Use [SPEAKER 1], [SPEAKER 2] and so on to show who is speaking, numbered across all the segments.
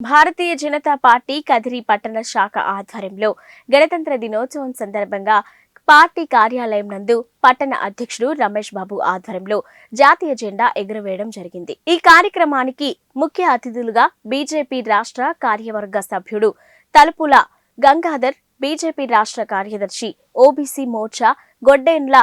[SPEAKER 1] భారతీయ Janata party Kadiri పట్టణ శాఖ ఆధ్వర్యంలో గణతంత్ర దినోత్సవం సందర్భంగా పార్టీ కార్యాలయం నందు పట్టణ అధ్యక్షుడు రమేష్ బాబు ఆధ్వర్యంలో జాతీయ జెండా ఎగురవేయడం జరిగింది. ఈ కార్యక్రమానికి ముఖ్య అతిథులుగా బీజేపీ రాష్ట్ర కార్యవర్గ సభ్యుడు తలుపుల గంగాధర్ బీజేపీ రాష్ట్ర కార్యదర్శి ఓబీసీ మోర్చా గొడ్డేన్ల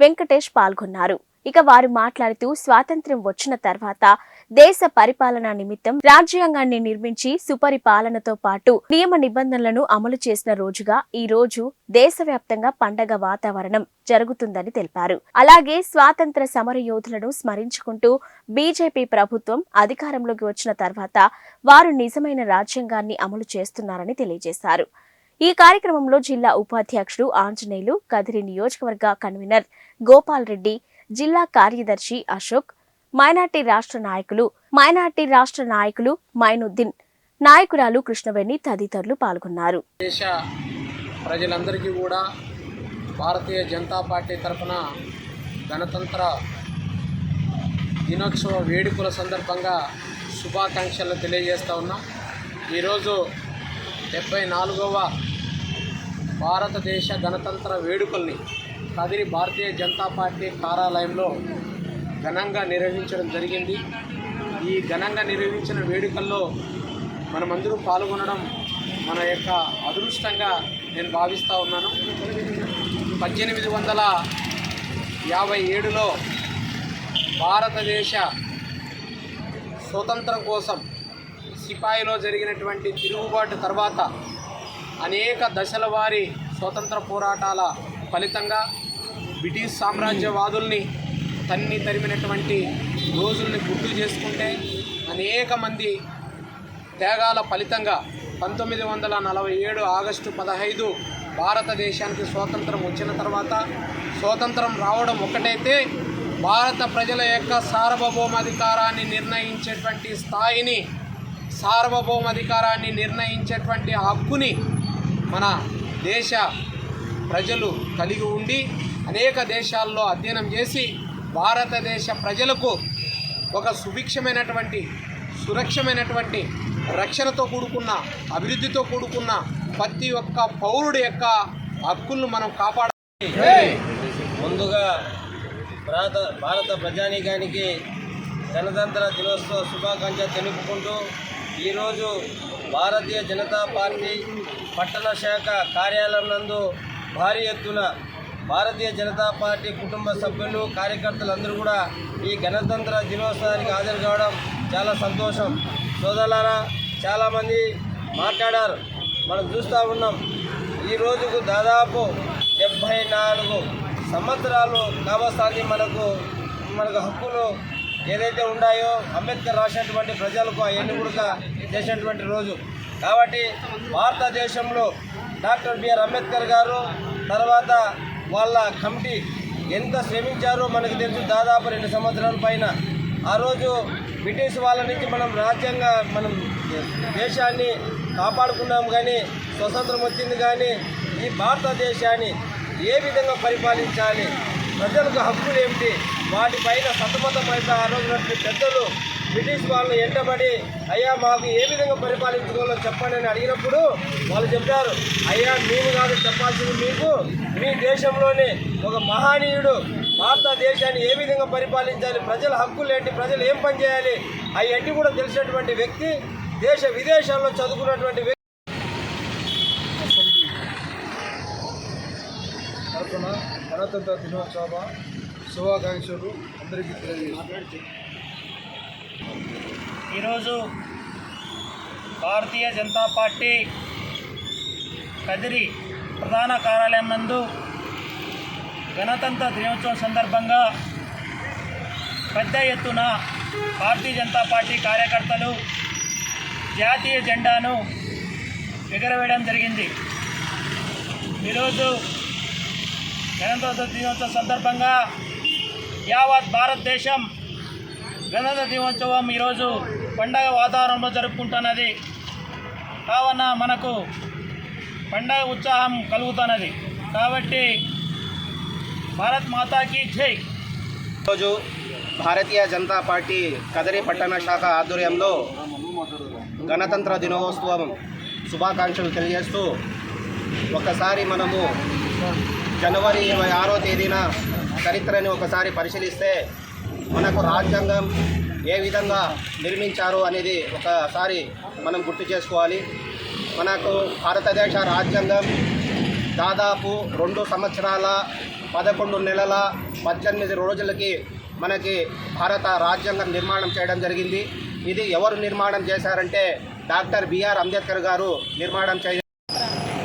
[SPEAKER 1] వెంకటేష్ పాల్గొన్నారు. ఇక వారు మాట్లాడుతూ స్వాతంత్ర్యం వచ్చిన తర్వాత దేశ పరిపాలన నిమిత్తం రాజ్యాంగాన్ని నిర్మించి సుపరిపాలనతో పాటు నియమ నిబంధనలను అమలు చేసిన రోజుగా ఈ రోజు దేశవ్యాప్తంగా పండగ వాతావరణం జరుగుతుందని తెలిపారు. అలాగే స్వాతంత్ర సమర యోధులను స్మరించుకుంటూ బీజేపీ ప్రభుత్వం అధికారంలోకి వచ్చిన తర్వాత వారు నిజమైన రాజ్యాంగాన్ని అమలు చేస్తున్నారని తెలియజేశారు. ఈ కార్యక్రమంలో జిల్లా ఉపాధ్యక్షుడు ఆంజనేయులు కదిరి నియోజకవర్గ కన్వీనర్ గోపాల్ రెడ్డి జిల్లా కార్యదర్శి అశోక్ మైనార్టీ రాష్ట్ర నాయకులు మైనార్టీ రాష్ట్ర నాయకులు మైనుద్దీన్ నాయకురాలు కృష్ణవేణి తదితరులు పాల్గొన్నారు.
[SPEAKER 2] దేశ ప్రజలందరికీ కూడా భారతీయ జనతా పార్టీ తరఫున గణతంత్ర దినోత్సవ వేడుకల సందర్భంగా శుభాకాంక్షలు తెలియజేస్తూ ఉన్నాం. ఈరోజు డెబ్బై నాలుగవ భారతదేశ గణతంత్ర వేడుకల్ని కదిరి భారతీయ జనతా పార్టీ కార్యాలయంలో ఘనంగా నిర్వహించడం జరిగింది. ఈ ఘనంగా నిర్వహించిన వేడుకల్లో మనమందరూ పాల్గొనడం మన యొక్క అదృష్టంగా నేను భావిస్తూ ఉన్నాను. పద్దెనిమిది వందల యాభై ఏడులో భారతదేశ స్వతంత్రం కోసం సిపాయిలో జరిగినటువంటి తిరుగుబాటు తర్వాత అనేక దశల వారి స్వతంత్ర పోరాటాల ఫలితంగా బ్రిటిష్ సామ్రాజ్యవాదుల్ని తన్ని తరిమినటువంటి రోజుల్ని గుర్తు చేసుకుంటే అనేక మంది త్యాగాల ఫలితంగా పంతొమ్మిది వందల నలభై ఏడు ఆగస్టు పదహైదు భారతదేశానికి స్వాతంత్రం వచ్చిన తర్వాత స్వాతంత్రం రావడం ఒకటైతే భారత ప్రజల యొక్క సార్వభౌమాధికారాన్ని నిర్ణయించేటువంటి స్థాయిని సార్వభౌమాధికారాన్ని నిర్ణయించేటువంటి హక్కుని మన దేశ ప్రజలు కలిగి ఉండి అనేక దేశాల్లో అధ్యయనం చేసి భారతదేశ ప్రజలకు ఒక సుభిక్షమైనటువంటి సురక్షమైనటువంటి రక్షణతో కూడుకున్న అభివృద్ధితో కూడుకున్న ప్రతి ఒక్క పౌరుడి యొక్క హక్కులను మనం కాపాడాలి.
[SPEAKER 3] ముందుగా భారత భారత ప్రజానీకానికి గణతంత్ర దినోత్సవ శుభాకాంక్ష తెలుపుకుంటూ ఈరోజు భారతీయ జనతా పార్టీ పట్టణ శాఖ కార్యాలయం నందు భారీ ఎత్తున భారతీయ జనతా పార్టీ కుటుంబ సభ్యులు కార్యకర్తలందరూ కూడా ఈ గణతంత్ర దినోత్సవానికి హాజరు కావడం చాలా సంతోషం. సోదరులారా చాలామంది మాట్లాడారు. మనం చూస్తూ ఉన్నాం. ఈ రోజుకు దాదాపు డెబ్భై నాలుగు సంవత్సరాలు కావస్తాంది మనకు. మనకు హక్కులు ఏదైతే ఉన్నాయో అంబేద్కర్ రాసినటువంటి ప్రజలకు అవన్నీ కూడా చేసినటువంటి రోజు. కాబట్టి భారతదేశంలో డాక్టర్ బిఆర్ అంబేద్కర్ గారు తర్వాత వాళ్ళ కమిటీ ఎంత శ్రమించారో మనకు తెలుసు. దాదాపు రెండు సంవత్సరాల పైన ఆ రోజు బ్రిటిష్ వాళ్ళ నుంచి మనం రాజ్యాంగ మనం దేశాన్ని కాపాడుకున్నాం కానీ స్వతంత్రం వచ్చింది కానీ ఈ భారతదేశాన్ని ఏ విధంగా పరిపాలించాలి? ప్రజలకు హక్కులు ఏమిటి? వాటిపైన సతమతమైతే ఆ రోజు పెద్దలు బ్రిటిష్ వాళ్ళు ఎంటబడి అయ్యా మాకు ఏ విధంగా పరిపాలించుకోవాలో చెప్పండి అని అడిగినప్పుడు వాళ్ళు చెప్పారు అయ్యా మేము కాదు చెప్పాల్సింది మీకు. మీ దేశంలోనే ఒక మహనీయుడు భారతదేశాన్ని ఏ విధంగా పరిపాలించాలి ప్రజల హక్కులు ఏంటి ప్రజలు ఏం పని చేయాలి అవన్నీ కూడా తెలిసినటువంటి వ్యక్తి దేశ విదేశాల్లో చదువుకున్నటువంటి వ్యక్తి.
[SPEAKER 4] తరఫున గణతంత్ర దినోత్సవ శుభాకాంక్షలు అందరికీ తెలియజేస్తున్నాను.
[SPEAKER 5] ఈరోజు భారతీయ జనతా పార్టీ కదిరి ప్రధాన కార్యాలయం నందు గణతంత్ర దినోత్సవం సందర్భంగా పెద్ద ఎత్తున భారతీయ జనతా పార్టీ కార్యకర్తలు జాతీయ జెండాను ఎగరవేయడం జరిగింది. ఈరోజు గణతంత్ర దినోత్సవం సందర్భంగా యావత్ భారతదేశం గణత దివోత్సవం ఈరోజు పండగ వాతావరణంలో జరుపుకుంటున్నది. కావున మనకు పండగ ఉత్సాహం కలుగుతున్నది. కాబట్టి భారత్ మాతాకి జై.
[SPEAKER 3] రోజు భారతీయ జనతా పార్టీ కదరి పట్టణ శాఖ ఆధ్వర్యంలో
[SPEAKER 6] గణతంత్ర దినోత్సవం శుభాకాంక్షలు తెలియజేస్తూ ఒకసారి మనము జనవరి ఇరవై ఆరో తేదీన చరిత్రని ఒకసారి పరిశీలిస్తే మనకు రాజ్యాంగం ఏ విధంగా నిర్మించారు అనేది ఒకసారి మనం గుర్తు చేసుకోవాలి. మనకు భారతదేశ రాజ్యాంగం దాదాపు రెండు సంవత్సరాల పదకొండు నెలల పద్దెనిమిది రోజులకి మనకి భారత రాజ్యాంగం నిర్మాణం చేయడం జరిగింది. ఇది ఎవరు నిర్మాణం చేశారంటే డాక్టర్ బిఆర్ అంబేద్కర్ గారు నిర్మాణం చేయ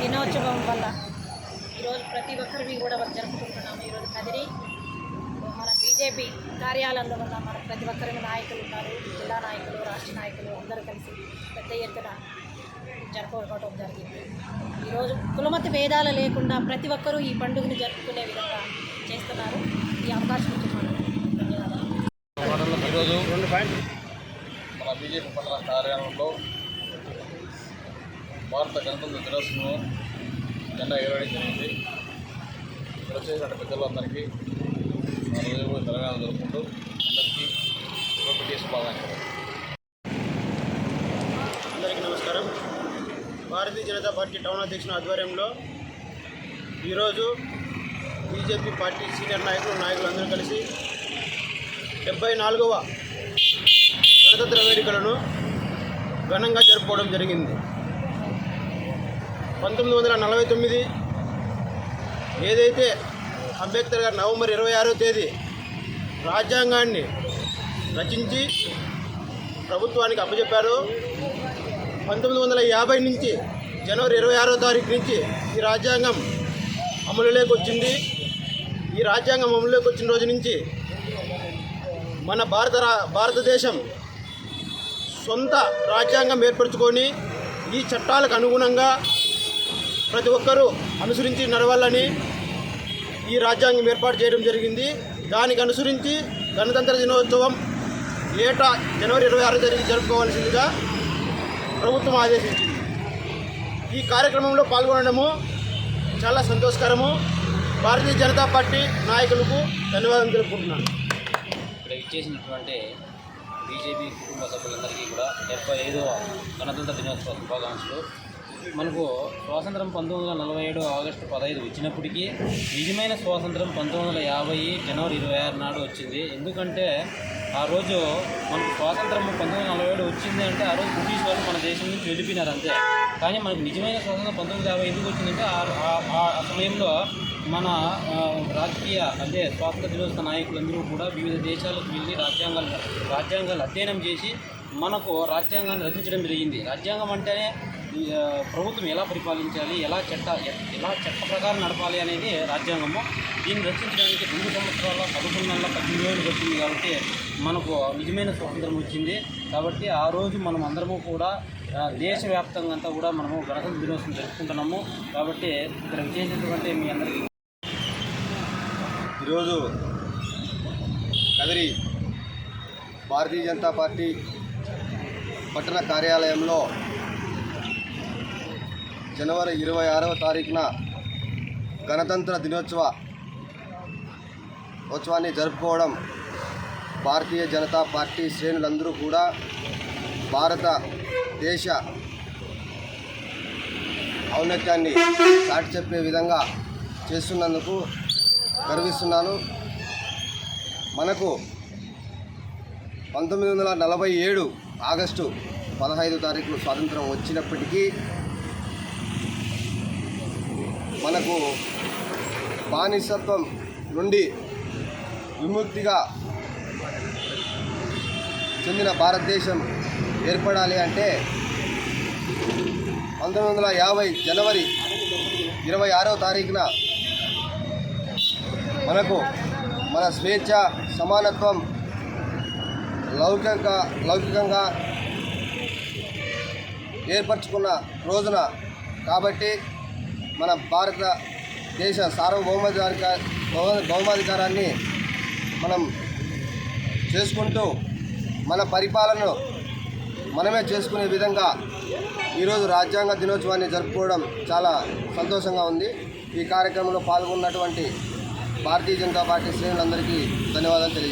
[SPEAKER 7] దినోత్సవం వల్ల ఈరోజు ప్రతి ఒక్కరివి కూడా జరుపుకుంటున్నాము. ఈరోజు కదిరి బీజేపీ కార్యాలయంలో ఉన్న మన ప్రతి ఒక్కరి నాయకులు ఉన్నారు. జిల్లా నాయకులు రాష్ట్ర నాయకులు అందరూ కలిసి పెద్ద ఎత్తున జరుపుకోవడం జరిగింది. ఈరోజు కులమత భేదాలు లేకుండా ప్రతి ఒక్కరూ ఈ పండుగను జరుపుకునే విధంగా చేస్తున్నారు. ఈ అవకాశం
[SPEAKER 8] ఈరోజు మన బీజేపీ పట్టణ కార్యాలయంలో భారత గణతంత్ర దినోత్సవం జెండా ఎగరవేయడం జరిగింది. ఇక్కడ వచ్చేసిన పెద్దలందరికీ మన తెలంగాణ జరుపుకుంటూ అందరికీ శుభపతి శుభాకాంక్షలు
[SPEAKER 9] అందరికీ నమస్కారం. భారతీయ జనతా పార్టీ టౌన్ అధ్యక్షుని ఆధ్వర్యంలో ఈరోజు బీజేపీ పార్టీ సీనియర్ నాయకులు నాయకులు అందరూ కలిసి డెబ్బై నాలుగవ గణతంత్ర వేడుకలను ఘనంగా జరుపుకోవడం జరిగింది. పంతొమ్మిది వందల నలభై తొమ్మిది ఏదైతే అంబేద్కర్ గారు నవంబర్ ఇరవై ఆరో తేదీ రాజ్యాంగాన్ని రచించి ప్రభుత్వానికి అప్పచెప్పారు పంతొమ్మిది వందల యాభై నుంచి జనవరి ఇరవై ఆరో తారీఖు నుంచి ఈ రాజ్యాంగం అమలులోకి వచ్చింది. ఈ రాజ్యాంగం అమలులోకి వచ్చిన రోజు నుంచి మన భారత రా- భారతదేశం సొంత రాజ్యాంగం ఏర్పరచుకొని ఈ చట్టాలకు అనుగుణంగా ప్రతి ఒక్కరూ అనుసరించి నడవాలని ఈ రాజ్యాంగం ఏర్పాటు చేయడం జరిగింది. దానికి అనుసరించి గణతంత్ర దినోత్సవం ఏటా జనవరి ఇరవై ఆరు జరిగి జరుపుకోవాల్సిందిగా ప్రభుత్వం ఆదేశించింది. ఈ కార్యక్రమంలో పాల్గొనడము చాలా సంతోషకరము. భారతీయ జనతా పార్టీ నాయకులకు ధన్యవాదాలు తెలుపుకుంటున్నాను.
[SPEAKER 10] ఇక్కడ ఇచ్చేసినటువంటి బీజేపీ కుటుంబ సభ్యులందరికీ కూడా డెబ్బై ఐదవ గణతంత్ర దినోత్సవ శుభాకాంక్షలు. మనకు స్వాతంత్రం పంతొమ్మిది వందల నలభై ఏడు ఆగస్టు పదహైదు వచ్చినప్పటికీ నిజమైన స్వాతంత్రం పంతొమ్మిది వందల యాభై జనవరి ఇరవై ఆరు నాడు వచ్చింది. ఎందుకంటే ఆ రోజు మనకు స్వాతంత్రం పంతొమ్మిది వందల నలభై ఏడు వచ్చింది అంటే ఆ రోజు బ్రిటిష్ వాళ్ళు మన దేశం నుంచి వెళ్ళిపోయినారు అంతే. కానీ మనకు నిజమైన స్వాతంత్రం పంతొమ్మిది వందల యాభై ఎందుకు వచ్చిందంటే ఆ- ఆ- ఆ సమయంలో మన రాజకీయ అంటే స్వాతంత్ర దినోత్సవ నాయకులందరూ కూడా వివిధ దేశాలకు వెళ్ళి రాజ్యాంగాలు రాజ్యాంగాలు అధ్యయనం చేసి మనకు రాజ్యాంగాన్ని రచించడం జరిగింది. రాజ్యాంగం అంటేనే ప్రభుత్వం ఎలా పరిపాలించాలి ఎలా చట్ట ఎలా చట్ట ప్రకారం నడపాలి అనేది రాజ్యాంగము. దీన్ని రచించడానికి రెండు సంవత్సరాల పదకొండు నెలల పద్దెనిమిది రోజులు వచ్చింది కాబట్టి మనకు నిజమైన స్వాతంత్రం వచ్చింది. కాబట్టి ఆ రోజు మనం అందరము కూడా దేశవ్యాప్తంగా అంతా కూడా మనము గణతంత్ర దినోత్సవం జరుపుకుంటున్నాము. కాబట్టి ఇక్కడ విశేషించుకుంటే మీ అందరికీ
[SPEAKER 6] ఈరోజు కదిరి భారతీయ జనతా పార్టీ పట్టణ కార్యాలయంలో జనవరి ఇరవై ఆరవ తారీఖున గణతంత్ర దినోత్సవ ఉత్సవాన్ని జరుపుకోవడం భారతీయ జనతా పార్టీ శ్రేణులందరూ కూడా భారత దేశ ఔన్నత్యాన్ని చాటి చెప్పే విధంగా చేస్తున్నందుకు గర్విస్తున్నాను. మనకు పంతొమ్మిది వందల నలభై ఏడు ఆగస్టు పదహైదు తారీఖు స్వాతంత్రం వచ్చినప్పటికీ మనకు బానిసత్వం నుండి విముక్తిగా చెందిన భారతదేశం ఏర్పడాలి అంటే పంతొమ్మిది వందల యాభై జనవరి ఇరవై ఆరో తారీఖున మనకు మన స్వేచ్ఛ సమానత్వం లౌకిక లౌకికంగా ఏర్పరచుకున్న రోజున కాబట్టి మన భారత దేశ భౌ- భౌమాధికారాన్ని మనం చేసుకుంటూ మన పరిపాలనను మనమే చేసుకునే విధంగా ఈరోజు రాజ్యాంగ దినోత్సవాన్ని జరుపుకోవడం చాలా సంతోషంగా ఉంది. ఈ కార్యక్రమంలో పాల్గొన్నటువంటి భారతీయ జనతా పార్టీ శ్రేణులందరికీ ధన్యవాదాలు తెలియజేస్తాను